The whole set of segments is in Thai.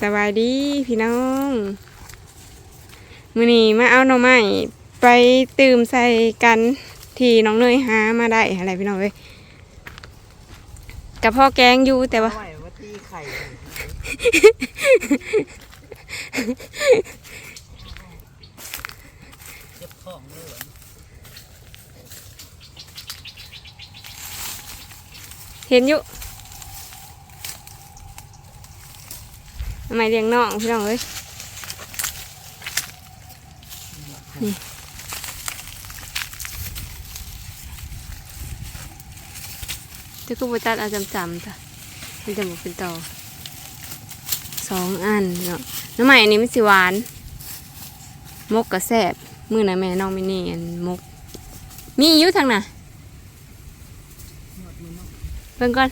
สบายดีพี่น้องมื้อนี้มาเอาหน่อไม้ไปตื่มใส่กันที่น้องเนยหามาได้อะไรพี่น้องเอ้ยกับพ่อแกงอยู่แต่ว่า ไม่ว่าตีไข่เจ็บท้องเลยเหรอเห็นอยู่ทำ ไมเลี้ยงน้องพี่น้องเอ้ยนี่จะกูบจัดเอาจำจำจ้ะมันจะบอกเป็นต่อสองอันเนาะน้ำใหม่อันนี้มันสิหวาน มกกระแซบมือนะแม่น้องมินี่อันมก มีอยู่ทางน่ะเบิ่งก่อน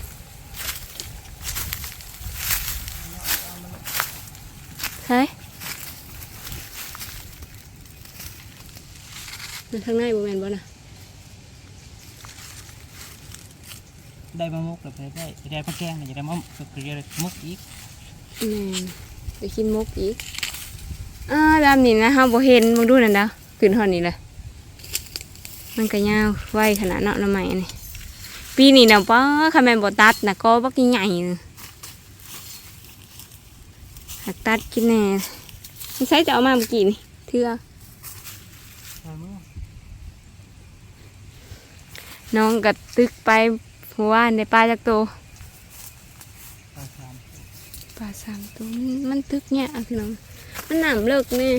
ใช่มันทางในบ่แม่นบ่น่ะได้มะมุกกับไปได้ได้ปลาแกงเนี่ยจะได้มะมุกกับเรียกมุกอีกแม่นไปกินมกอีกอ่าดำนี่นะเฮาบ่เห็นมึงดูนั่นเด้อขึ้นฮอดนี่เลยมันก็ยาวไวขนาดเนาะน้ำใหม่อันนี้ปีนี้น่ะป้าคันแม่นบ่ตัดน่ะก็บักใหญ่เลย หักตัดกินแน่ไม่ใช่จะเอามาเมื่อกี้นี่เทือน้องก็ตึกไปหัวในปลาจากโตวปลาชามปลาสามตัวมันตึกเนี่ยพี่น้องมันหนามเลิกนี่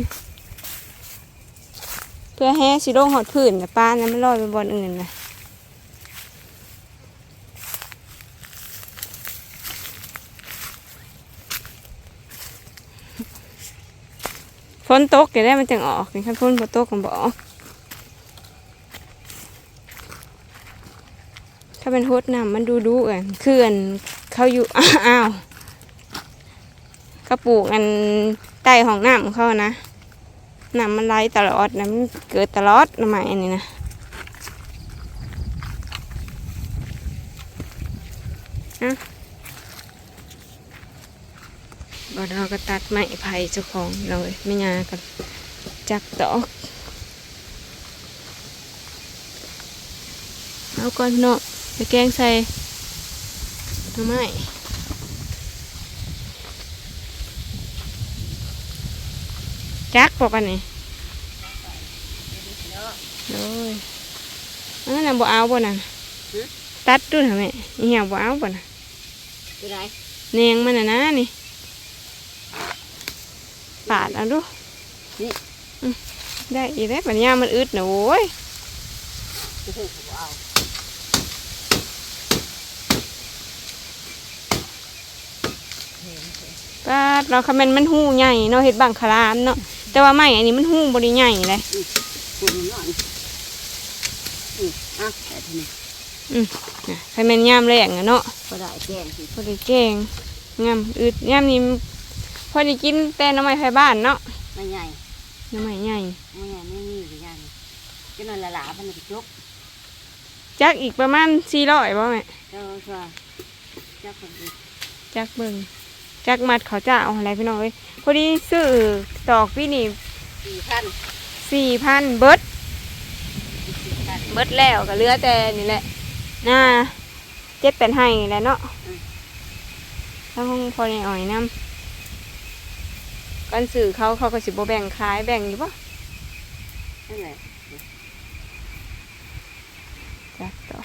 เพื่อให้สิโดงหอดผื่นแต่ปลานั้นมันลอยไปบนอื่นนะ ฝนตกเดี๋ยวได้มันจังออกนี่คันฝนบ่ตกกันบ่ออกถ้าเป็นโฮดน้ำมันดูดูเอะเขื่อนเขาอยู่อ้าวกระปลูกอันใต้ห้องน้ำเขานะน้ำมันไหลตลอดนะมันเกิดตลอดน้ำใหม่อันนี้นะนะ บอดเราก็ตัดไม้ไผ่เจ้าของเลยไม่ยากันจักดอกเอาก่อนเนาะไปแกงใส่หน้ำไม้จักบอกกันนี่โอ้ยอันนั้นนะบ่เอาบ่น่ะตัดดูทำไมอีเหี้ยบ่เอาบ่น่ะเป็นไรแนงมันน่ะนะนี่ปาดเอาดูอืมได้อีกแล้วปัญญามมันอึดนะโว้ยโอ้โหเอาปาดเราคำมันมันหูใหญ่เนาะเฮ็ดบังคลามเนาะแต่ว่าไม้อันนี้มันหูบ่ได้ใหญ่เลยคุณหน่อยอืมอะแต่ทีนี้น่ะคันแม่นยามแรงอะเนาะก็ได้แกงสิพอได้แกงงามอึดยามนี้พ อได้กินแต่หน้ำไม้ไผบ้านเนาะไม่ใหญ่หน้ำไม้ใหญ่ไม่ใหญ่ไม่มีหรือยังก็นั่นละหลาพันธุ์จกจักอีกประมาณสี่ร้อยบ่แม่เจ้าชัวจับคนอีกจักเบิ่งจักมัดเขาจะเอาอะไรพี่น้องเอ้ยพอดีซื้อตอกพี่นี่สี่พันสี่พันเบิดสี่พันเบิดแล้วก็เหลือแต่นี่แหละน่าเจ็ดเป็นให้แหล้วเนาะถ้าห้องพอในอ่อยน้ำ กันสื่อเขาเขาก็สิบแบ่งขายแบ่งอยู่ปะนั่นแหละจักต่อ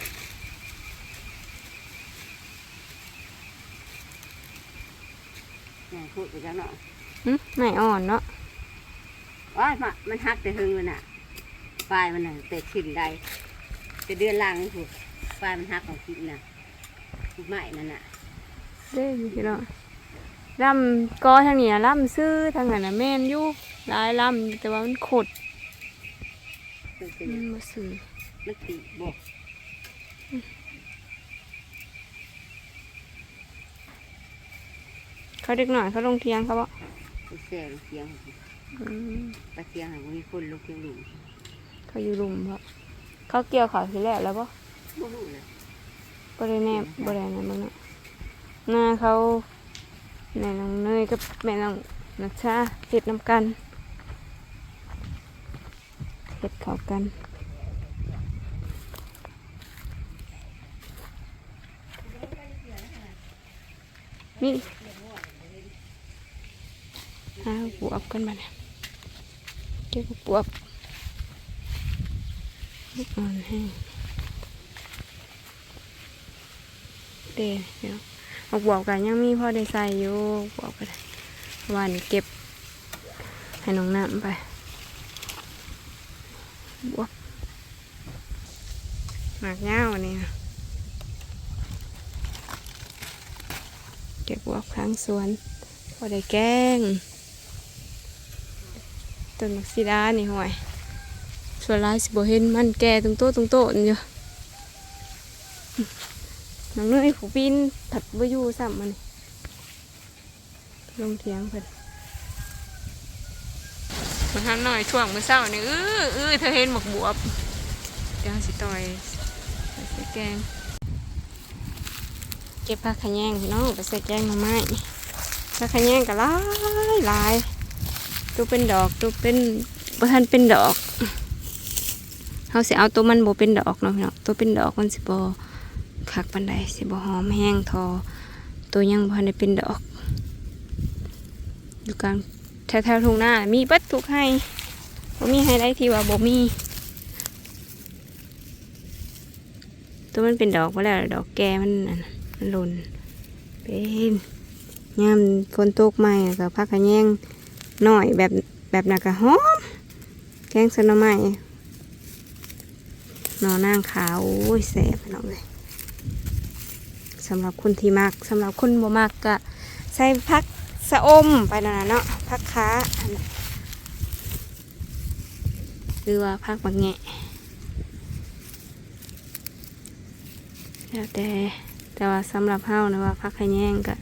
นี่พูดไปแล้วเนาะหึไม่อ่อนเนาะว้ายมามันหักแต่หึงมันอะปลายมันน่ะแต่ชิ้นใดแต่เดือนล่างนี่ถูกปลายมันหักของชิ้นน่ะไม้นั่นน่ะเด้พี่น้อง ลำกอทางนี้นะลำซื้อทางนั้นนะแม่นอยู่หลายลำแต่ว่ามันขดมันเป็นมันมาซื้อมันตีบอกเขาเด็กหน่อยเขาลงเทียงเขาบอกไปแซงเสียงอืมไปเสียงหาว่ามีคนลูกเสียงหลุมเขาอยู่รุมเพราะเขาเกี่ยวเขาทีแรกแล้วปะบ่รู้เลยบริแนบบริแนบมึงเนาะหน้าเขา แม่น้องเนยกับแม่น้องนัชชาเฮ็ดน้ำกันเฮ็ดเขากันนี่หาบวบกันมาเนี่ยเก็บบวบอ่อนแห้งเด้เดี๋ยว เอาบวบกันยังมีพ่อได้ใส่อยู่บวบกันวันเก็บ ให้น้องน้ำไปบวบหมากเง่าอันนี้เก็บบวบข้างสวนพอได้แกงต้นมักซีดานี่ห่วยส่วนลายสิบเห็นมันแก่ตรงโต๊ะตรงโต๊ะนี่อยู่ น้องเนยผูปีนผัดบ่อยู่ซ้ำมันลงเทียงเพิ่นมาทำหน่อยช่วงมื้อเช้านี่อื้ออื้อเธอเห็นหมกบวบเดี๋ยวสิต่อยใส่แกง เก็บผักขะแยงพี่น้องไปใส่แกงหน่อไม้ผักขะแยงก็หลายหลายตัวเป็นดอกตัวเป็นบ่ทันเป็นดอกเขาสิเอาตัวมันบ่เป็นดอกเนาะพี่น้องตัวเป็นดอกมันสิบ่ คักปานใดสิบหอมแห้งทอ ตัวยังบ่ทันได้เป็นดอก อยู่กลางแถวๆทุ่งนามีเบิดทุกให้บ่มีให้ได้ที่ว่าบ่มีตัวมันเป็นดอกมาแล้วดอกแก่มันมันหล่นเป็นยามฝนตกใหม่ก็พักกระแยงหน่อยแบบแบบนักกะหอมแกงสนอไม้นอนางขาวโอ้ยแสบน้องเลย สำหรับคนที่มักสำหรับคนบ่มักก็ใส่พักสะอมไปนั่นน่ะเนาะพักขาอันนั้นหรือว่าพักบางแงะแล้วแต่แต่ว่าสำหรับเฮานะว่าพักขแยงก็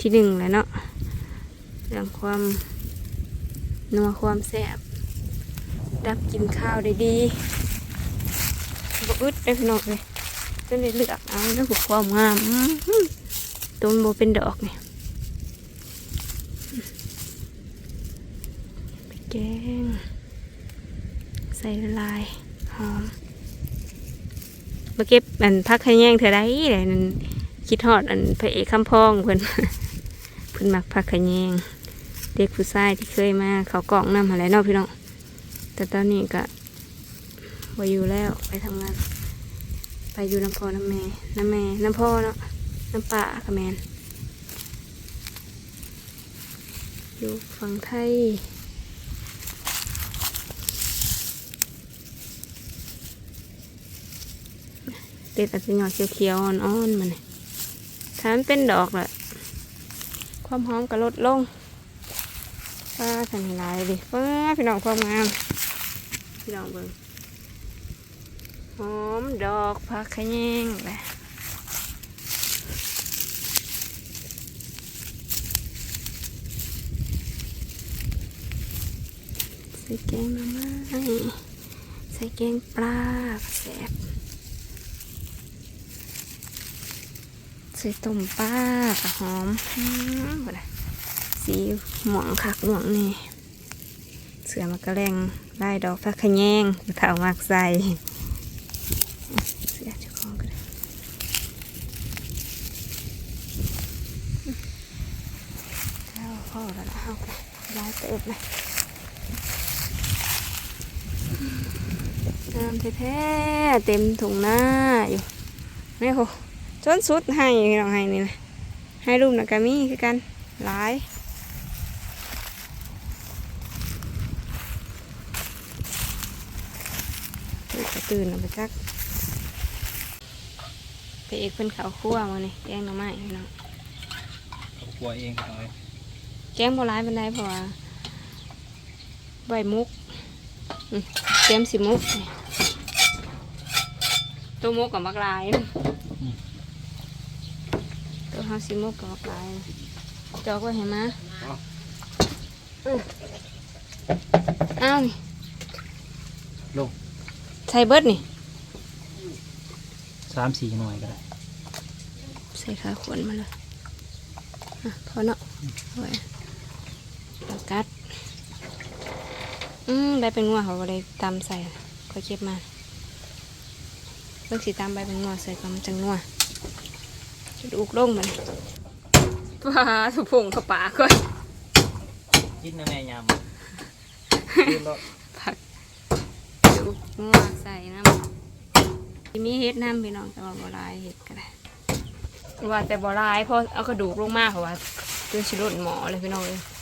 ที่หนึ่งแหละเนาะเรื่องความนัวความแซ่บดับกินข้าวได้ดีบ่อึดได้พี่น้องเลย จนได้เลือกเอาแล้วผูกความงามอื้อหือตัวมันบ่เป็นดอกนี่ไปแกง ใส่ลายหอมมาเก็บอันพักให้แย่งเธอได้เลยนั่นคิดฮอดอันพระเอกคำพองเพิ่นเพิ่นมักพักขะแยงเด็กผู้ชายที่เคยมาเขากล่องนำอะไรเนาะพี่น้องแต่ตอนนี้ก็บ่อยู่แล้วไปทำงาน ไปอยู่น้ำพ่อน้ำแม่น้ำแม่น้ำพ่อเนาะน้ำป่ากับแมนอยู่ฝั่งไทยเด็ดอาจจะหยอดเขียวๆอ่อนๆมันนี่ถ้ามันเป็นดอกแหละความหอมก็ลดลงป้าสันหลายดิป้าพี่น้องความงามพี่น้องเบิ่ง อมดอกผักขะแยงแหละใส่แกงหน่อไม้ใส่แกงปลาแซ่บใส่ต้มปลาหอมอืมบ่ได้สีหม่วงคักหม่วงนี่เสือมากระแรงลายดอกพักขะแยงเถามากใส่เสือเจ้าของก็ได้เอาพ่อแล้วนะเอาไป ลายเติบนะน้ำแท้ๆเต็มถุงหน้าอยู่นี่โหจนสุดให้พี่น้องให้นี่นะให้รูปนักกามีคือกันหลายลูกกระตื่นออกไปจักไปเอกเพิ่นเขาคั่วมานี่แกงหน่อไม้พี่น้องครัวเองเอาไว้แกงโบราณเป็นได้เพราะว่า ใบมุกอืมเตรียมสิมุกนี่ตัวมุกกับมักลายตัวเฮาสิมุกกับมักลายจอกไว้เห็นไหมอืออ้าวนี่ลงใส่เบิดนี่สามสี่หน่วยก็ได้ ใส่ขาขวนมาเลยอะพอเนาะโอ้ยเอากัด อืมใบเป็นงัวเขาก็เลยตำใส่ก็เก็บมาเพิ่งสีตำใบเป็นงัวใส่ก็มันจังงัวจุดอุกลงมันปลาสุพงกับปลาก่อนกินนะแม่ยำกินแล้วผักจุกงัวใส่น้ำที่มีเฮ็ดน้ำพี่น้องแต่ว่าบ่หลายเฮ็ดก็ได้ว่าแต่บ่หลายเพราะเอากระดูกลงมาเพราะว่าจนสิหลุดหมอเลยพี่น้องเลยน้องยานาง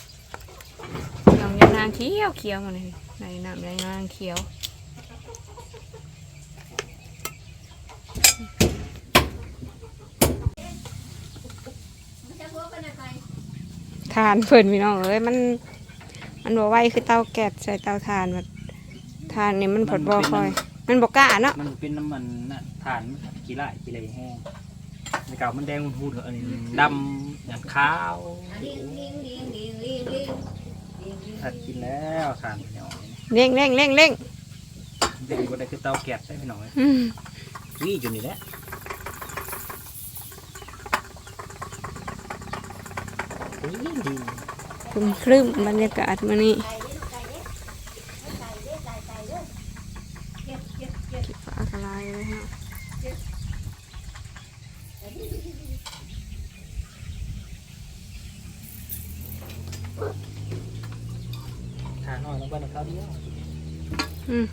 เขียวเขียวๆมาเลยในน้ำในนางเขียวทานเพิ่นพี่น้องเอ้ยมัน มันบ่ไหวคือเตาแก๊สใส่เตาถ่านแบบทานนี่มันผดบ่ค่อย มันบ่กล้าเนาะมันเป็นน้ำมันน่ะฐานกี่ไร่กี่ไรแห้งในเก่ามันแดงหุ่นๆอันนี้ดำอย่างขาว ถ้ากินแล้วทานพี่น้องเร่งเร่งเร่งเร่งเด็กคนใดคือเตาแกะใช่ไหมน้องวิ่งอยู่นี่แหละคุ้ยครึ้มบรรยากาศมานี่ อยลงไปในข้าวเดียวอืม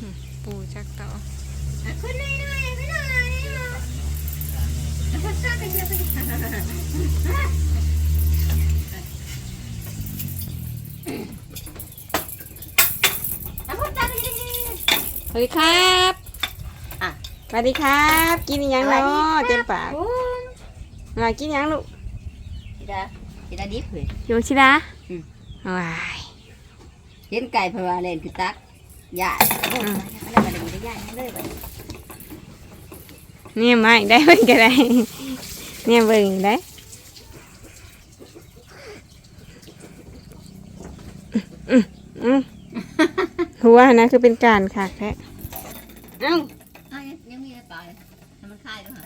อืมปูจักต่อขึ้นหน่อยหน่อยขึ้นหน่อยคนชอบกันเยอะไปอะคนชอบกันเยอะสวัสดีครับอะสวัสดีครับ กินอิหยังเนาะเต็มปากโอ้ยมากินอิหยังลูกจิดาจิดาดิบเลยโยชิดาอืม ว้ายเห็นไก่เพราะว่าเล่นคือตักยาโอ้ยมันได้มาได้มีได้ยาเลยไปเนี่ยมาอีกได้เบิ่งก็ได้เนี่ยเบิ่งอีกได้อืมอืมหัวนะคือเป็นการขากแท้เอ้าอะยังยังมีอะไรต่อเลยให้มันคลายด้วยฮะ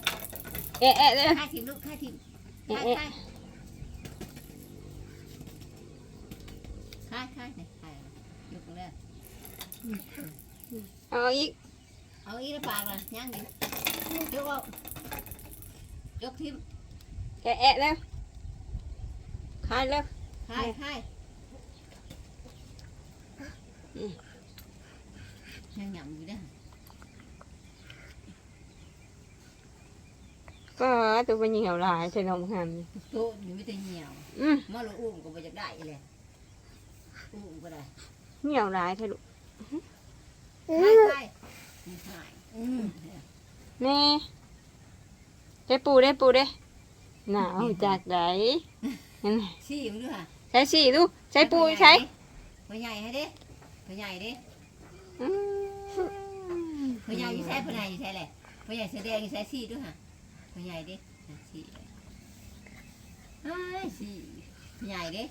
เอ๊ะเอ๊ะเอ๊ะคลายทีมลูกคลายทีมคเอ๊ะลาย เอ๊ะ คลายคลายคลายเนี่ยคลายยกเลย เอาอีก เอาอีกแล้วปากเลยย่างดิยกเอายกทีมแกะเอ๊ะแล้วคลายแล้วคลายคลายยังหยำอยู่เด้อก็ตัวเป็นเหนียวหลายใช่น้องหันโตะอยู่ไม่ได้เหี่ยวอืมมาลูกอุ้มก็บ่อยากได้เลยอุ้มก็ได้เหนียวหลายใช่ลูก ใช่ใช่ใช่อืมนี่ได้ปูได้ปูได้หนาวจากไหนนั่นสี่มัด้วยใช้สี่ดูใช้ปูใช้ตัวใหญ่ให้ดิตัวใหญ่ดิตัวใหญ่ยู่ใช้ผัวใหญ่ยู่ใช่เลยตัวใหญ่แสดงยู่ใช้สี่ด้วยค่ะตัวใหญ่ดิใช่ใช่ผัใหญ่ดิ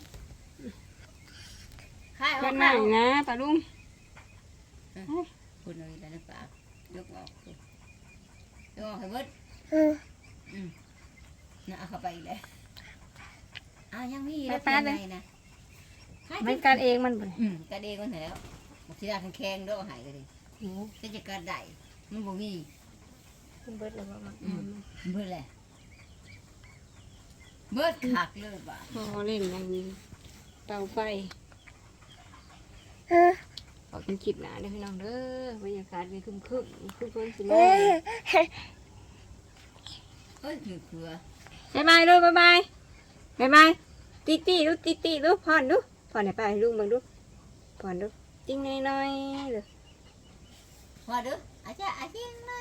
ข้าวข้านะปลาลุง คุณเอาอีกแล้วนะปากยกออกสิยกออกให้เบิดอืมน่ะเอาเข้าไปอีกแล้วอ้าวยังมีอีกแล้วเป็นไงนะคลายมันการเองมันบ่อืมกระเดงมันเห็นแล้วบอกที่ดาแข็งๆเด้อหายกันดิโอ้จะจะกระไดมันบ่มี มันเบิดแล้วบ่มันเบิดแหละเบิดขักเลยบ่าพอเล่นอยังนี้เตาไฟ ออกเป็นคลิปหนาเด้อพี่น้องเด้อบรรยากาศมีคึมคึมคึมคึมสิมาเฮ้ยคือเคือบายบายลูกบายบายบายบายตีตีลูกตีตีลูกพอนลูกพอนไหนไปลูกมึงลูกพอนลูกจิ้งน้อยๆเลยว่าเด้ออาจจะอาจจะยังไง